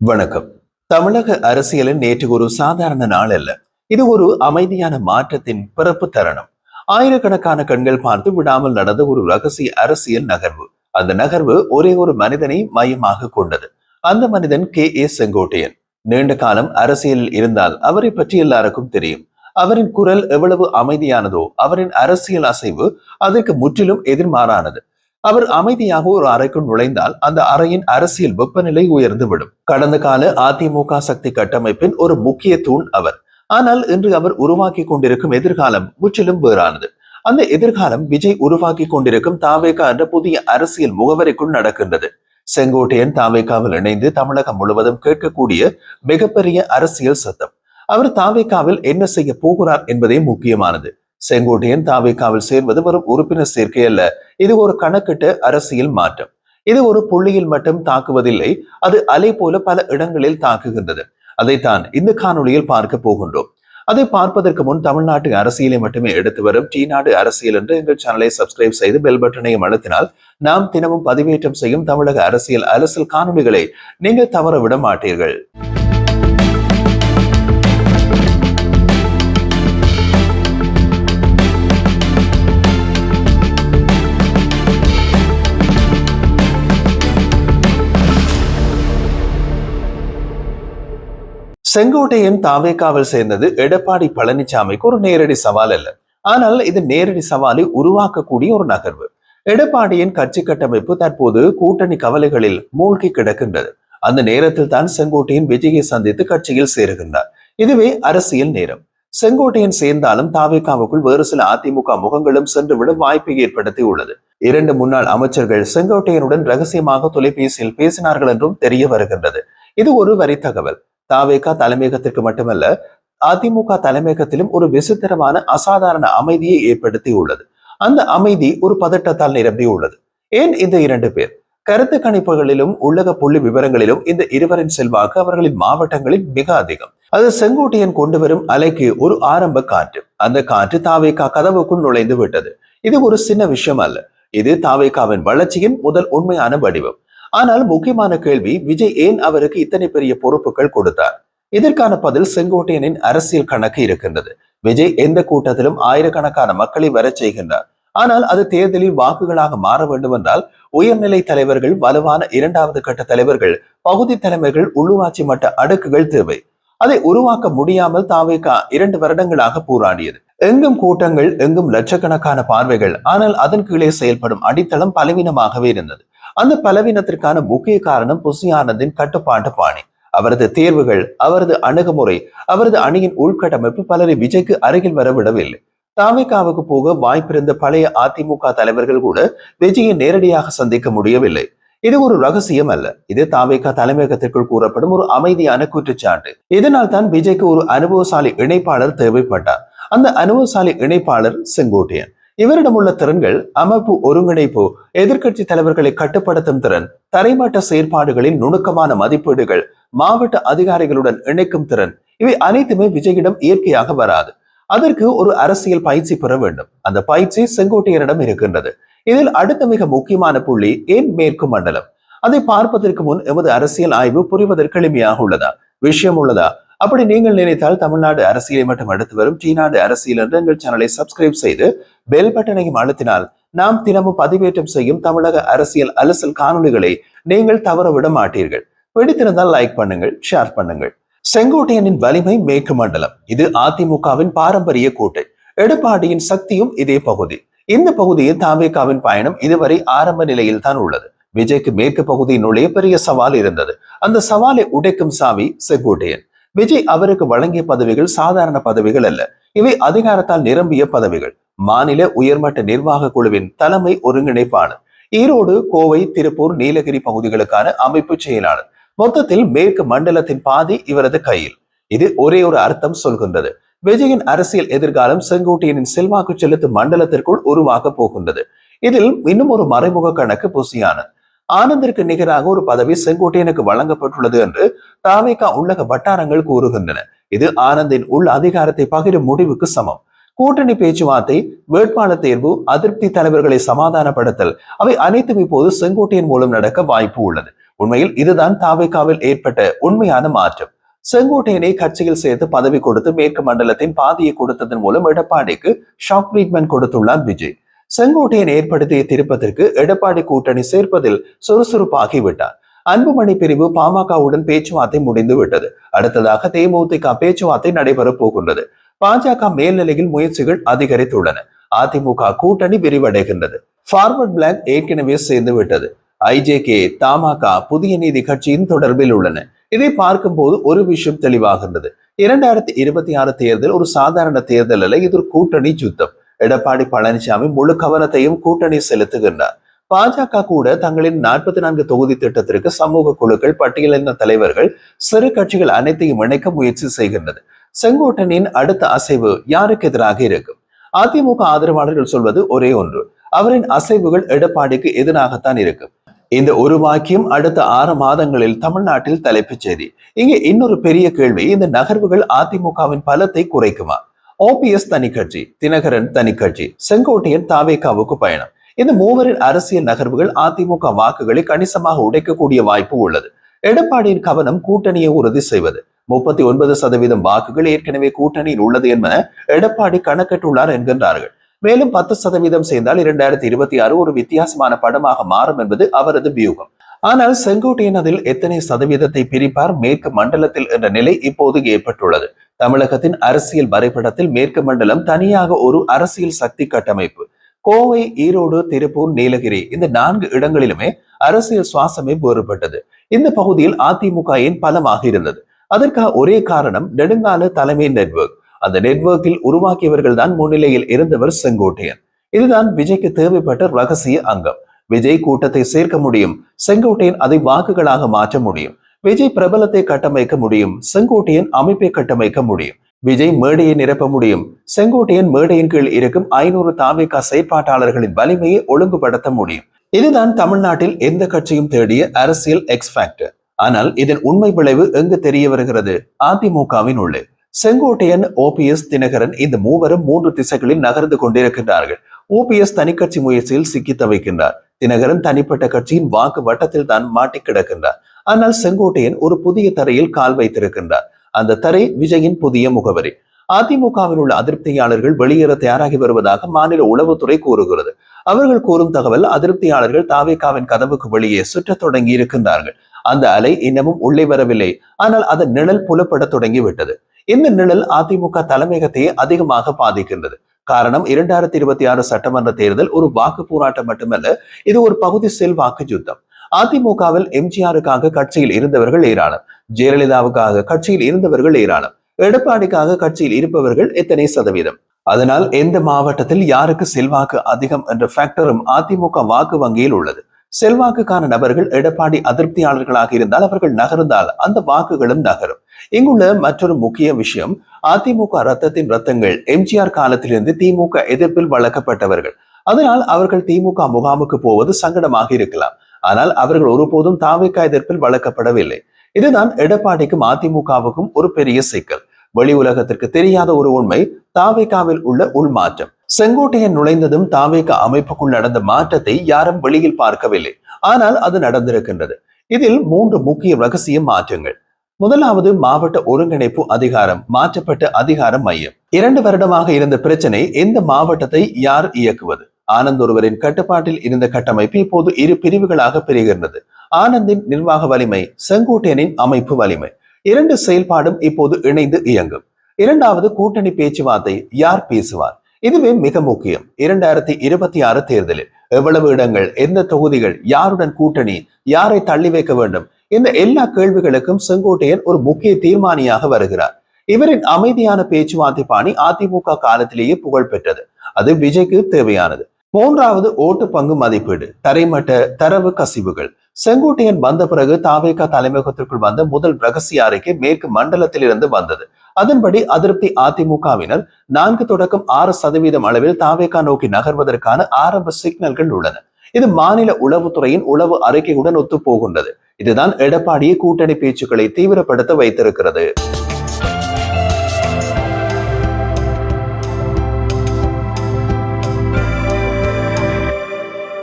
வணக்கம். தமிழக அரசியலின் நேற்று ஒரு சாதாரண நாள் அல்ல. இது ஒரு அமைதியான மாற்றத்தின் பிறப்பு தருணம். ஆயிரக்கணக்கான கண்கள் பார்த்து விடாமல் நடந்த ஒரு ரகசிய அரசியல் நகர்வு. அந்த நகர்வு ஒரே ஒரு மனிதனை மையமாக கொண்டது. அந்த மனிதன் கே. ஏ. செங்கோட்டையன். நீண்ட காலம் அரசியலில் இருந்தால் அவரை பற்றி எல்லாருக்கும் தெரியும். அவரின் குரல் எவ்வளவு அமைதியானதோ அவரின் அரசியல் அசைவு அதற்கு முற்றிலும் எதிர்மாறானது. அவர் அமைதியாக ஒரு அறைக்குள் நுழைந்தால் அந்த அறையின் அரசியல் வெப்பநிலை உயர்ந்து விடும் கடந்த கால அதிமுக சக்தி கட்டமைப்பின் ஒரு முக்கிய தூண் அவர். ஆனால் இன்று அவர் உருவாக்கி கொண்டிருக்கும் எதிர்காலம் முற்றிலும் வேறானது. அந்த எதிர்காலம் விஜய் உருவாக்கி கொண்டிருக்கும் தாவேகா என்ற புதிய அரசியல் முகவரிக்குள் நடக்கின்றது. செங்கோட்டையன் தாவேகாவில் இணைந்து தமிழகம் முழுவதும் கேட்கக்கூடிய மிகப்பெரிய அரசியல் சத்தம். அவர் தாவேகாவில் என்ன செய்ய போகிறார் என்பதே முக்கியமானது. செங்கோட்டையன் தாவேகாவில் சேர்வது வரும் உறுப்பினர் சேர்க்கை அல்ல. இது ஒரு கணக்கிட்ட அரசியல் மாற்றம். இது ஒரு புள்ளியில் மட்டும் தாக்குவதில்லை அது அலை போல பல இடங்களில் தாக்குகின்றது. அதைத்தான் இந்த காணொளியில் பார்க்க போகின்றோம். அதை பார்ப்பதற்கு முன் தமிழ்நாட்டு அரசியலை மட்டுமே எடுத்து வரும் டி நாடு அரசியல் என்று எங்கள் சேனலை சப்ஸ்கிரைப் செய்து பெல் பட்டனையும் அழுத்தினால் நாம் தினமும் பதிவேற்றம் செய்யும் தமிழக அரசியல் அரசியல் காணொளிகளை நீங்கள் தவற விட மாட்டீர்கள். செங்கோட்டையன் தாவேக்காவில் சேர்ந்தது எடப்பாடி பழனிசாமிக்கு ஒரு நேரடி சவால் அல்ல. ஆனால் இது நேரடி சவாலை உருவாக்கக்கூடிய ஒரு நகர்வு. எடப்பாடியின் கட்சி கட்டமைப்பு தற்போது கூட்டணி கவலைகளில் மூழ்கி கிடக்கின்றது. அந்த நேரத்தில் தான் செங்கோட்டையன் விஜயை சந்தித்து கட்சியில் சேருகின்றார். இதுவே அரசியல் நேரம். செங்கோட்டையன் சேர்ந்தாலும் தாவேக்காவுக்குள் வேறு சில அதிமுக முகங்களும் சென்றுவிட வாய்ப்பை ஏற்படுத்தி உள்ளது. இரண்டு முன்னாள் அமைச்சர்கள் செங்கோட்டையனுடன் ரகசியமாக தொலைபேசியில் பேசினார்கள் என்றும் தெரிய வருகின்றது. இது ஒரு வரி தகவல் தாவேகா தலைமையகத்திற்கு மட்டுமல்ல அதிமுக தலைமையகத்திலும் ஒரு விசித்திரமான அசாதாரண அமைதியை ஏற்படுத்தி உள்ளது அந்த அமைதி ஒரு பதட்டத்தால் நிரம்பி உள்ளது ஏன் இந்த இரண்டு பேர்? கருத்து கணிப்புகளிலும் உள்ளக புள்ளி விவரங்களிலும் இந்த இருவரின் செல்வாக்கு அவர்களின் மாவட்டங்களில் மிக அதிகம். அது செங்கோட்டையன் கொண்டு வரும் அலைக்கு ஒரு ஆரம்ப காற்று. அந்த காற்று தாவேகா கதவுக்குள் நுழைந்து விட்டது. இது ஒரு சின்ன விஷயம் அல்ல. இது தாவேகாவின் வளர்ச்சியின் முதல் உண்மையான வடிவம். ஆனால் முக்கியமான கேள்வி விஜய் ஏன் அவருக்கு இத்தனை பெரிய பொறுப்புகள் கொடுத்தார்? இதற்கான பதில் செங்கோட்டையனின் அரசியல் கணக்கு இருக்கின்றது. விஜய் எந்த கூட்டத்திலும் ஆயிரக்கணக்கான மக்களை வரச் செய்கின்றார். ஆனால் அது தேர்தலில் வாக்குகளாக மாற வேண்டும் என்றால் உயர்நிலை தலைவர்கள் வலுவான இரண்டாவது கட்ட தலைவர்கள் பகுதி தலைமைகள் உள்ளூராட்சி மட்ட அடுக்குகள் தேவை. அதை உருவாக்க முடியாமல் தாவேகா இரண்டு வருடங்களாக போராடியது. எங்கும் கூட்டங்கள் எங்கும் லட்சக்கணக்கான பார்வைகள் ஆனால் அதன் கீழே செயல்படும் அடித்தளம் பலவீனமாகவே இருந்தது. அந்த பலவீனத்திற்கான முக்கிய காரணம் புசியானந்தின் கட்டுப்பாட்டு பாணி. அவரது தேர்வுகள் அவரது அணுகுமுறை அவரது அணியின் உள்கட்டமைப்பு பலரை விஜய்க்கு அருகில் வர விடவில்லை தாமிகாவுக்கு போக வாய்ப்பிருந்த பழைய அதிமுக தலைவர்கள் கூட விஜயை நேரடியாக சந்திக்க முடியவில்லை. இது ஒரு ரகசியம் அல்ல. இது தாவேகா தலைமையகத்திற்குள் கூறப்படும் ஒரு அமைதியான குற்றச்சாட்டு. இதனால் தான் விஜய்க்கு ஒரு அனுபவசாலி இணைப்பாளர் தேவைப்பட்டார். அந்த அனுபவசாலி இணைப்பாளர் செங்கோட்டையன். இவரிடம் உள்ள திறன்கள் அமைப்பு ஒருங்கிணைப்பு எதிர்க்கட்சி தலைவர்களை கட்டுப்படுத்தும் திறன் தரைமட்ட செயற்பாடுகளின் நுணுக்கமான மதிப்பீடுகள் மாவட்ட அதிகாரிகளுடன் இணைக்கும் திறன் இவை அனைத்துமே விஜயிடம் இயற்கையாக வராது. அதற்கு ஒரு அரசியல் பயிற்சி பெற வேண்டும். அந்த பயிற்சி செங்கோட்டையரிடம் இருக்கின்றது. இதில் அடுத்த மிக முக்கியமான புள்ளி ஏன் மேற்கு மண்டலம். அதை பார்ப்பதற்கு முன் எமது அரசியல் ஆய்வு புரிவதற்கு எளிமையாக உள்ளதா? விஷயம் உள்ளதா? அப்படி நீங்கள் நினைத்தால் தமிழ்நாடு அரசியலை மட்டும் அடுத்து வரும். டீநாடு அரசியல் என்ற எங்கள் சேனலை சப்ஸ்கிரைப் செய்து பெல் பட்டனையும் அழுத்தினால் நாம் தினமும் பதிவேற்றம் செய்யும் தமிழக அரசியல் அலசல் காணொலிகளை நீங்கள் தவற விட மாட்டீர்கள். பிடித்திருந்தால் லைக் பண்ணுங்கள் ஷேர் பண்ணுங்கள். செங்கோட்டையனின் வலிமை மேற்கு மண்டலம். இது அதிமுகவின் பாரம்பரிய கோட்டை. எடப்பாடியின் சக்தியும் இதே பகுதி. இந்த பகுதியில் தாவேகாவின் பயணம் இதுவரை ஆரம்ப நிலையில் தான் உள்ளது. விஜய்க்கு மேற்கு பகுதியினுடைய பெரிய சவால் இருந்தது. அந்த சவாலை உடைக்கும் சாவி செங்கோட்டையன். விஜய் அவருக்கு வழங்கிய பதவிகள் சாதாரண பதவிகள் அல்ல. இவை அதிகாரத்தால் நிரம்பிய பதவிகள். மாநில உயர்மட்ட நிர்வாக குழுவின் தலைமை ஒருங்கிணைப்பாளர். ஈரோடு கோவை திருப்பூர் நீலகிரி பகுதிகளுக்கான அமைப்பு செயலாளர். மொத்தத்தில் மேற்கு மண்டலத்தின் பாதி இவரது கையில். இது ஒரே ஒரு அர்த்தம் சொல்கின்றது. விஜயின் அரசியல் எதிர்காலம் செங்கோட்டையனின் செல்வாக்கு செலுத்தும் மண்டலத்திற்குள் உருவாக போகின்றது. இதில் இன்னும் ஒரு மறைமுக கணக்கு புசியானது ஆனந்திற்கு நிகராக ஒரு பதவி செங்கோட்டையனுக்கு வழங்கப்பட்டுள்ளது என்று தாவேகா உள்ளக வட்டாரங்கள் கூறுகின்றன. இது ஆனந்தின் உள் அதிகாரத்தை பகிரும் முடிவுக்கு சமம். கூட்டணி பேச்சுவார்த்தை வேட்பாளர் தேர்வு அதிருப்தி தலைவர்களை சமாதானப்படுத்தல் அவை அனைத்தும் இப்போது செங்கோட்டையின் மூலம் நடக்க வாய்ப்பு உள்ளது. உண்மையில் இதுதான் தாவேக்காவில் ஏற்பட்ட உண்மையான மாற்றம். செங்கோட்டையனை கட்சியில் சேர்த்து பதவி கொடுத்து மேற்கு மண்டலத்தின் பாதியை கொடுத்ததன் மூலம் எடப்பாடிக்கு ஷாக் ட்ரீட்மெண்ட் கொடுத்துள்ளார் விஜய். செங்கோட்டையன் ஏற்படுத்திய திருப்பத்திற்கு எடப்பாடி கூட்டணி சேர்ப்பதில் சுறுசுறுப்பாகிவிட்டார். அன்புமணி பிரிவு பாமகவுடன் பேச்சுவார்த்தை முடிந்து விட்டது அடுத்ததாக தேமுதிக பேச்சுவார்த்தை நடைபெறப் போகின்றது. பாஜக மேல்நிலையில் முயற்சிகள் அதிகரித்துள்ளன. அதிமுக கூட்டணி விரிவடைகின்றது. ஃபார்வர்ட் பிளாக் ஏற்கனவே சேர்ந்து விட்டது ஐஜேகே தமாக புதிய நீதி கட்சியின் தொடர்பில் உள்ளன. இதை பார்க்கும்போது ஒரு விஷயம் தெளிவாகின்றது. இரண்டாயிரத்தி இருபத்தி ஆறு தேர்தல் ஒரு சாதாரண தேர்தல் அல்ல இது ஒரு கூட்டணி யுத்தம். எடப்பாடி பழனிசாமி முழு கவனத்தையும் கூட்டணி செலுத்துகின்றார். பாஜக கூட தங்களின் நாற்பத்தி நான்கு தொகுதி திட்டத்திற்கு சமூக குழுக்கள் பட்டியலின தலைவர்கள் சிறு கட்சிகள் அனைத்தையும் இணைக்க முயற்சி செய்கின்றது. செங்கோட்டனின் அடுத்த அசைவு யாருக்கு எதிராக இருக்கும் அதிமுக ஆதரவாளர்கள் சொல்வது ஒரே ஒன்று. அவரின் அசைவுகள் எடப்பாடிக்கு எதிராகத்தான் இருக்கும் இந்த ஒரு வாக்கியம் அடுத்த ஆறு மாதங்களில் தமிழ்நாட்டில் தலைப்புச் செய்தி. இங்கே இன்னொரு பெரிய கேள்வி இந்த நகர்வுகள் அதிமுகவின் பலத்தை குறைக்குமா? ஓபிஎஸ் தனிக்கட்சி தினகரன் தனிக்கட்சி செங்கோட்டையன் தாவேகாவுக்கு பயணம். இந்த மூவரின் அரசியல் நகர்வுகள் அதிமுக வாக்குகளை கணிசமாக உடைக்கக்கூடிய வாய்ப்பு உள்ளது. எடப்பாடியின் கவனம் கூட்டணியை உறுதி செய்வது. முப்பத்தி ஒன்பது சதவீதம் வாக்குகள் ஏற்கனவே கூட்டணியில் உள்ளது என்பன எடப்பாடி கணக்கிட்டுள்ளார் என்கின்றார்கள். மேலும் பத்து சதவீதம் சேர்ந்தால் இரண்டாயிரத்தி இருபத்தி ஆறு ஒரு வித்தியாசமான படமாக மாறும் என்பது அவரது வியூகம். ஆனால் செங்கோட்டையன் அதில் எத்தனை சதவீதத்தை பிரிப்பார் மேற்கு மண்டலத்தில் என்ற நிலை இப்போது ஏற்பட்டுள்ளது. தமிழகத்தின் அரசியல் வரைபடத்தில் மேற்கு மண்டலம் தனியாக ஒரு அரசியல் சக்தி கட்டமைப்பு. கோவை ஈரோடு திருப்பூர் நீலகிரி இந்த நான்கு இடங்களிலுமே அரசியல் சுவாசமே வேறுபட்டது. இந்த பகுதியில் அதிமுக பலமாக இருந்தது. அதற்காக ஒரே காரணம் நெடுங்கால தலைமை நெட்வொர்க் அந்த நெட்வொர்க்கில் உருவாக்கியவர்கள் தான் முன்னிலையில் இருந்தவர் செங்கோட்டையன். இதுதான் விஜய்க்கு தேவைப்பட்ட ரகசிய அங்கம். விஜய் கூட்டத்தை சேர்க்க முடியும். செங்கோட்டையன் அதை வாக்குகளாக மாற்ற முடியும். விஜய் பிரபலத்தை கட்டமைக்க முடியும். செங்கோட்டையன் அமைப்பை கட்டமைக்க முடியும். விஜய் மேடையை நிரப்ப முடியும். செங்கோட்டையன் மேடையின் கீழ் இருக்கும் ஐநூறு தாமிக செயற்பாட்டாளர்களின் வலிமையை ஒழுங்குபடுத்த முடியும். இதுதான் தமிழ்நாட்டில் எந்த கட்சியும் தேடிய அரசியல் எக்ஸ் ஃபேக்டர் ஆனால் இதன் உண்மை விளைவு எங்கு தெரிய வருகிறது? அதிமுகவின் உள்ளே. செங்கோட்டையன் ஓபிஎஸ் தினகரன் இந்த மூவரும் மூன்று திசைகளில் நகர்ந்து கொண்டிருக்கின்றார்கள். ஓபிஎஸ் தனிக்கட்சி முயற்சியில் சிக்கி தவிக்கின்றார். தினகரன் தனிப்பட்ட கட்சியின் வாக்கு வட்டத்தில் தான் மாட்டி கிடக்கின்றார். ஆனால் செங்கோட்டையன் ஒரு புதிய தரையில் கால் வைத்திருக்கின்றார். அந்த தரை விஜயின் புதிய முகவரி. அதிமுகவில் உள்ள அதிருப்தியாளர்கள் வெளியேற தயாராகி வருவதாக மாநில உளவுத்துறை கூறுகிறது. அவர்கள் கூறும் தகவல் அதிருப்தியாளர்கள் தாவேகாவின் கதவுக்கு வெளியே சுற்றத் தொடங்கி இருக்கின்றார்கள் அந்த அலை இன்னமும் உள்ளே வரவில்லை. ஆனால் அதன் நிழல் புலப்பட தொடங்கி விட்டது இந்த நிழல் அதிமுக தலைமையகத்தையே அதிகமாக பாதிக்கின்றது. காரணம் இரண்டாயிரத்தி இருபத்தி ஆறு சட்டமன்ற தேர்தல் ஒரு வாக்கு போராட்டம் மட்டுமல்ல இது ஒரு பகுதி செல்வாக்கு யுத்தம். அதிமுகவில் எம்ஜிஆருக்காக கட்சியில் இருந்தவர்கள் ஏராளம். ஜெயலலிதாவுக்காக கட்சியில் இருந்தவர்கள் ஏராளம். எடப்பாடிக்காக கட்சியில் இருப்பவர்கள் எத்தனை சதவீதம்? அதனால் எந்த மாவட்டத்தில் யாருக்கு செல்வாக்கு அதிகம் என்ற ஃபேக்டரும் அதிமுக வாக்கு வங்கியில் உள்ளது. செல்வாக்குக்கான நபர்கள் எடப்பாடி அதிருப்தியாளர்களாக இருந்தால் அவர்கள் நகர்ந்தால் அந்த வாக்குகளும் நகரும். இங்குள்ள மற்றொரு முக்கிய விஷயம் அதிமுக ரத்தத்தின் ரத்தங்கள் எம்ஜிஆர் காலத்திலிருந்து திமுக எதிர்ப்பில் வளர்க்கப்பட்டவர்கள். அதனால் அவர்கள் திமுக முகாமுக்கு போவது சங்கடமாக இருக்கலாம். ஆனால் அவர்கள் ஒருபோதும் தாவிக எதிர்ப்பில் வளர்க்கப்படவில்லை. இதுதான் எடப்பாடிக்கும் அதிமுகவுக்கும் ஒரு பெரிய சிக்கல். வெளி உலகத்திற்கு தெரியாத ஒரு உண்மை தாவேகாவில் உள்ள உள்மாற்றம். செங்கோட்டையன் நுழைந்ததும் தாவேக அமைப்புக்குள் நடந்த மாற்றத்தை யாரும் வெளியில் பார்க்கவில்லை. ஆனால் அது நடந்திருக்கின்றது. இதில் மூன்று முக்கிய ரகசிய மாற்றங்கள். முதலாவது மாவட்ட ஒருங்கிணைப்பு அதிகாரம் மாற்றப்பட்ட அதிகார மையம். இரண்டு வருடமாக இருந்த பிரச்சனை எந்த மாவட்டத்தை யார் இயக்குவது? ஆனந்த் ஒருவரின் கட்டுப்பாட்டில் இருந்த கட்டமைப்பு இப்போது இரு பிரிவுகளாக பிரிகின்றது. ஆனந்தின் நிர்வாக வலிமை செங்கோட்டையனின் அமைப்பு வலிமை. இரண்டு செயல்பாடும் இப்போது இணைந்து இயங்கும். இரண்டாவது கூட்டணி பேச்சுவார்த்தை யார் பேசுவார்? இதுவே மிக முக்கியம். இரண்டாயிரத்தி இருபத்தி ஆறு தேர்தலில் எவ்வளவு இடங்கள் எந்த தொகுதிகள் யாருடன் கூட்டணி யாரை தள்ளி வைக்க வேண்டும் இந்த எல்லா கேள்விகளுக்கும் செங்கோட்டையன் ஒரு முக்கிய தீர்மானியாக வருகிறார். இவரின் அமைதியான பேச்சுவார்த்தை பாணி அதிமுக காலத்திலேயே புகழ் பெற்றது. அது விஜய்க்கு தேவையானது. மூன்றாவது ஓட்டு பங்கு மதிப்பீடு தரைமட்ட தரவு கசிவுகள். செங்கோட்டையன் வந்த பிறகு தாவேகா தலைமையகத்திற்குள் வந்த முதல் ரகசிய அறிக்கை மேற்கு மண்டலத்தில் இருந்து வந்தது. அதன்படி அதிருப்தி அதிமுகவினர் நான்கு தொடக்கம் ஆறு சதவீதம் அளவில் தாவேகா நோக்கி நகர்வதற்கான ஆரம்ப சிக்னல்கள் உள்ளன. இது மாநில உளவுத்துறையின் உளவு அறிக்கையுடன் ஒத்து போகின்றது இதுதான் எடப்பாடியை கூட்டணி பேச்சுக்களை தீவிரப்படுத்த வைத்திருக்கிறது.